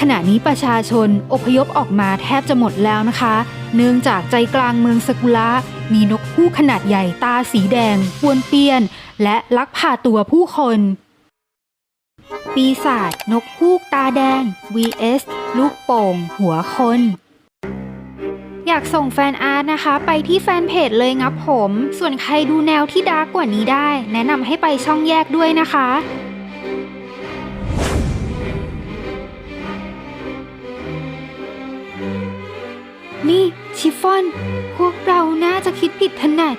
ขณะนี้ประชาชนอพยพออกมาแทบจะหมดแล้วนะคะ เนื่องจากใจกลางเมืองสกุละมีนกคู่ขนาดใหญ่ตาสีแดงปวนเปียน และลักพาตัวผู้คน ปีศาจนกคู่ตาแดง vs ลูกโป่ง หัวคน อยากส่งแฟนอาร์ตนะคะ ไปที่แฟนเพจเลยงับผม ส่วนใครดูแนวที่ดาร์กกว่านี้ได้ แนะนำให้ไปช่องแยกด้วยนะคะนี่ชิฟฟอน พวกเราน่าจะคิดผิดถนัด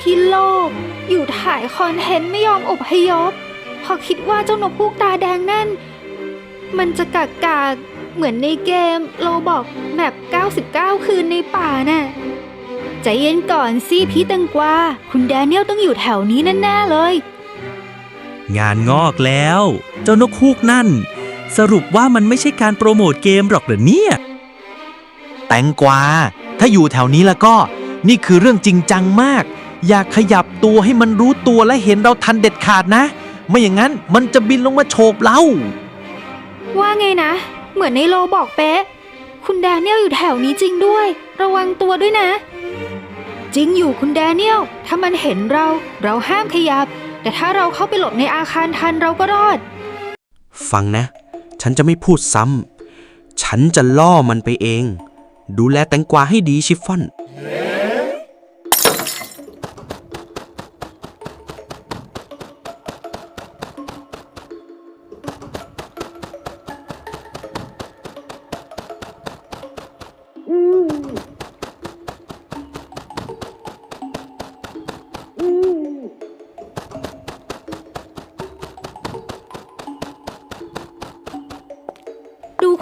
ที่โลก อยู่ถ่ายคอนเทนต์ไม่ยอมอบพยพพอคิดว่าเจ้านกพูกตาแดงนั่น มันจะกากกาก เหมือนในเกมโลบอกแมป99 คืนในป่าน่ะ ใจเย็นก่อนสิพี่ตังกวา คุณแดเนียลต้องอยู่แถวนี้แน่ๆเลย งานงอกแล้ว เจ้านกฮูกนั่น สรุปว่ามันไม่ใช่การโปรโมทเกมหรอกเหรอเนี่ย แตงกวา ถ้าอยู่แถวนี้แล้วก็ นี่คือเรื่องจริงจังมาก อยากขยับตัวให้มันรู้ตัวและเห็นเราทันเด็ดขาดนะ ไม่อย่างนั้นมันจะบินลงมาโฉบเรา ว่าไงนะ เหมือนในโลบอกเป๊ะ คุณแดเนียลอยู่แถวนี้จริงด้วย ระวังตัวด้วยนะ จริงอยู่คุณแดเนียล ถ้ามันเห็นเรา เราห้ามขยับ แต่ถ้าเราเข้าไปหลบในอาคารทันเราก็รอด ฟังนะ ฉันจะไม่พูดซ้ำ ฉันจะล่อมันไปเอง ดูแลแตงกวาให้ดีชิฟฟ่อน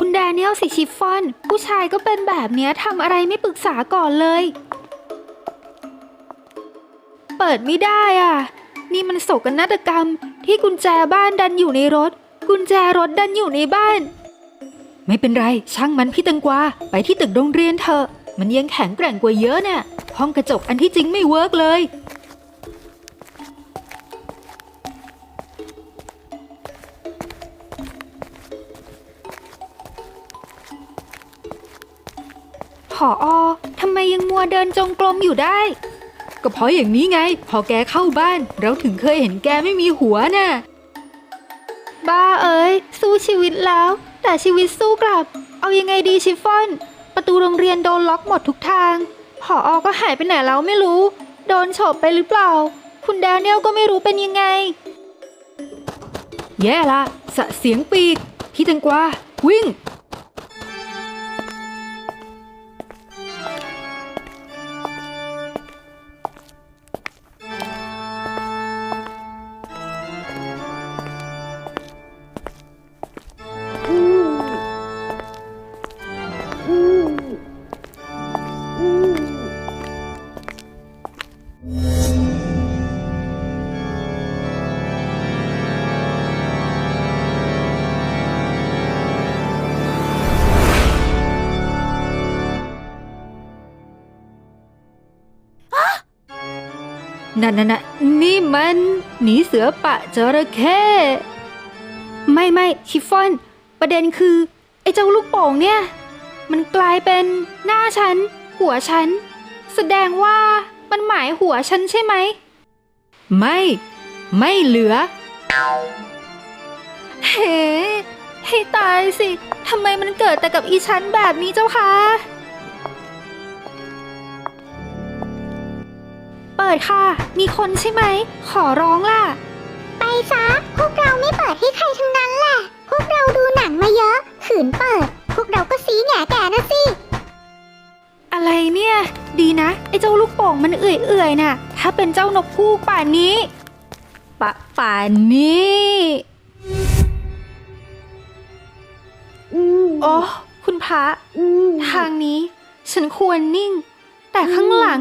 คุณแดเนียลสิชิฟฟอน ผู้ชายก็เป็นแบบเนี้ยทำอะไรไม่ปรึกษาก่อนเลย เปิดไม่ได้อะ นี่มันโศกนาฏกรรม ที่กุญแจบ้านดันอยู่ในรถ กุญแจรถดันอยู่ในบ้าน ไม่เป็นไรช่างมันพี่ตังกวาไปที่ตึกโรงเรียนเถอะ มันยังแข็งแกร่งกว่าเยอะเนี่ยห้องกระจกอันที่จริงไม่เวิร์กเลย ออทำไมยังมัวเดินจงกรมอยู่ได้ ก็เพราะอย่างนี้ไง พอแกเข้าบ้าน เราถึงเคยเห็นแกไม่มีหัวน่ะ บ้าเอ้ย สู้ชีวิตแล้ว แต่ชีวิตสู้กลับ เอายังไงดีชิฟฟ่อน ประตูโรงเรียนโดนล็อกหมดทุกทางผออก็หายไปไหนแล้วไม่รู้ โดนฉบไปหรือเปล่า คุณแดเนียลก็ไม่รู้เป็นยังไง แย่ละ สะเสียงปีก พี่แตังกวาวิ่ง นั่นน่ะนะนี่มันหนีเสือปะจระเข้ไม่ไม่ชิฟฟอน ประเด็นคือ ไอ้เจ้าลูกโป่งเนี่ย มันกลายเป็นหน้าฉัน หัวฉัน แสดงว่ามันหมายหัวฉันใช่ไหม ไม่ ไม่เหลือ เฮ้ ให้ตายสิทำไมมันเกิดแต่กับอีฉันแบบนี้เจ้าคะ ปิดค่ะ มีคนใช่ไหม ขอร้องล่ะ ไปซะ พวกเราไม่เปิดให้ใครทั้งนั้นแหละ พวกเราดูหนังมาเยอะ ขืนเปิด พวกเราก็สีแง่แก่นะสิ อะไรเนี่ย ดีนะ ไอ้เจ้าลูกโป่งมันเอื่อยๆน่ะ ถ้าเป็นเจ้านกพูกป่านนี้ ปะป่านนี้ โอ้คุณพระ ทางนี้ ฉันควรนิ่ง แต่ข้างหลัง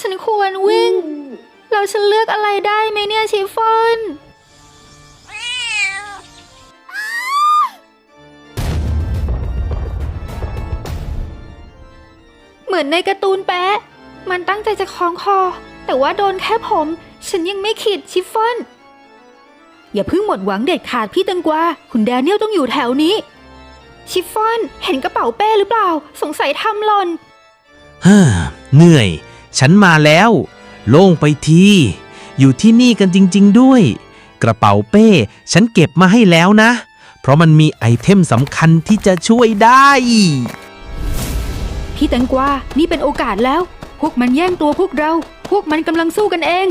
ฉันควรวิ่งเราฉันเลือกอะไรได้ไหมเนี่ยชิฟฟอนเหมือนในการ์ตูนแปะ มันตั้งใจจะคล้องคอ แต่ว่าโดนแค่ผม ฉันยังไม่ขิดชิฟฟอน อย่าเพิ่งหมดหวังเด็ดขาดพี่ตังกวาคุณแดเนียลต้องอยู่แถวนี้ ชิฟฟอน เห็นกระเป๋าเป้หรือเปล่า สงสัยทำหล่นเฮ้อเหนื่อย ฉันมาแล้ว โล่งไปที อยู่ที่นี่กันจริง ๆ ด้วย กระเป๋าเป้ ฉันเก็บมาให้แล้วนะ เพราะมันมีไอเทมสำคัญที่จะช่วยได้ พี่แตงกวา นี่เป็นโอกาสแล้ว พวกมันแย่งตัวพวกเรา พวกมันกำลังสู้กันเอง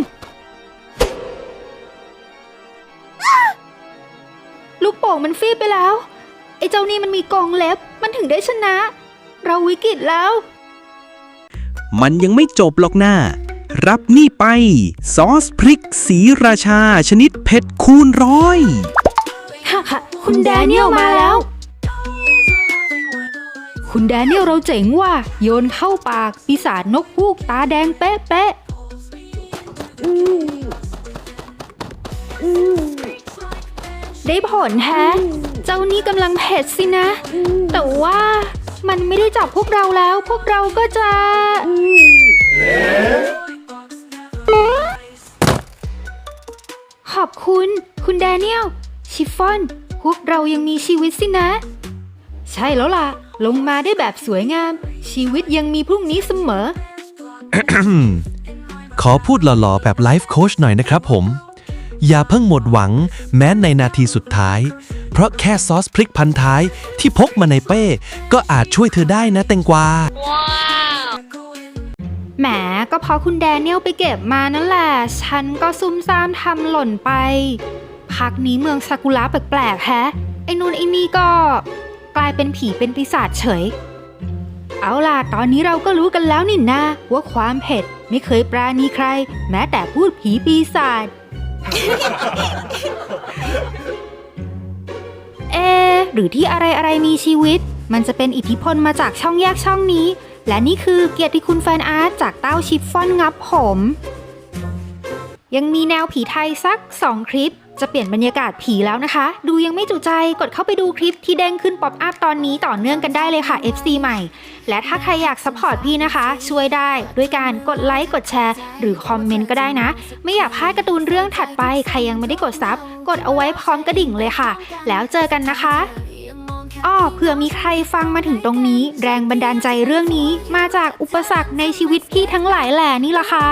ลูกโป่งมันฟีบไปแล้ว ไอ้เจ้านี่มันมีกองเล็บ มันถึงได้ชนะ เราวิกฤตแล้ว มันยังไม่จบหรอกนะรับนี่ไป ซอสพริกสีราชาชนิดเผ็ดคูณร้อย ค่ะค่ะ คุณแดเนียลมาแล้ว คุณแดเนียลเราเจ๋งว่ะโยนเข้าปาก ปีศาจนกฮูกตาแดงเป๊ะเป๊ะได้ผลแฮะ เจ้านี่กำลังเผ็ดสินะ แต่ว่า มันไม่ได้จับพวกเราแล้ว พวกเราก็จะขอบคุณ คุณแดเนียล ชิฟฟอน พวกเรายังมีชีวิตสินะ ใช่แล้วล่ะ ลงมาได้แบบสวยงาม ชีวิตยังมีพรุ่งนี้เสมอ ขอพูดหล่อๆ แบบไลฟ์โค้ชหน่อยนะครับผม อย่าเพิ่งหมดหวังแม้ในนาทีสุดท้าย เพราะแค่ซอสพริกพันท้ายที่พกมาในเป้ ก็อาจช่วยเธอได้นะแตงกวา แหมก็เพราะคุณแดเนียลไปเก็บมานั่นแหละ ฉันก็ซุ่มซ่ามทำหล่นไป พักนี้เมืองซากุระแปลกๆแฮะ ไอ้นูนไอ้นี่ก็ กลายเป็นผีเป็นปีศาจเฉย เอาล่ะ ตอนนี้เราก็รู้กันแล้วนี่นาว่าความเผ็ดไม่เคยปราณีใคร แม้แต่พูดผีปีศาจ หรือที่อะไรอะไรมีชีวิต มันจะเป็นอิทธิพลมาจากช่องแยกช่องนี้ และนี่คือเกียรติคุณแฟนอาร์ตจากเต้าชิฟฟ่อนงับผม ยังมีแนวผีไทยสัก 2 คลิป จะเปลี่ยนบรรยากาศผีแล้วนะคะ ดูยังไม่จุใจกดเข้าไปดูคลิปที่เด้งขึ้นป๊อปอัพตอนนี้ต่อเนื่องกันได้เลยค่ะ FC ใหม่ และถ้าใครอยากสปอร์ตพี่นะคะ ช่วยได้ด้วยการกดไลค์กดแชร์ หรือคอมเมนต์ก็ได้นะ ไม่อยากพลาดการ์ตูนเรื่องถัดไปใครยังไม่ได้กดซับกดเอาไว้พร้อมกระดิ่งเลยค่ะ แล้วเจอกันนะคะอ้อเผื่อมีใครฟังมาถึงตรงนี้ แรงบันดาลใจเรื่องนี้มาจากอุปสรรคในชีวิตพี่ทั้งหลายแหล่นี่ล่ะค่ะ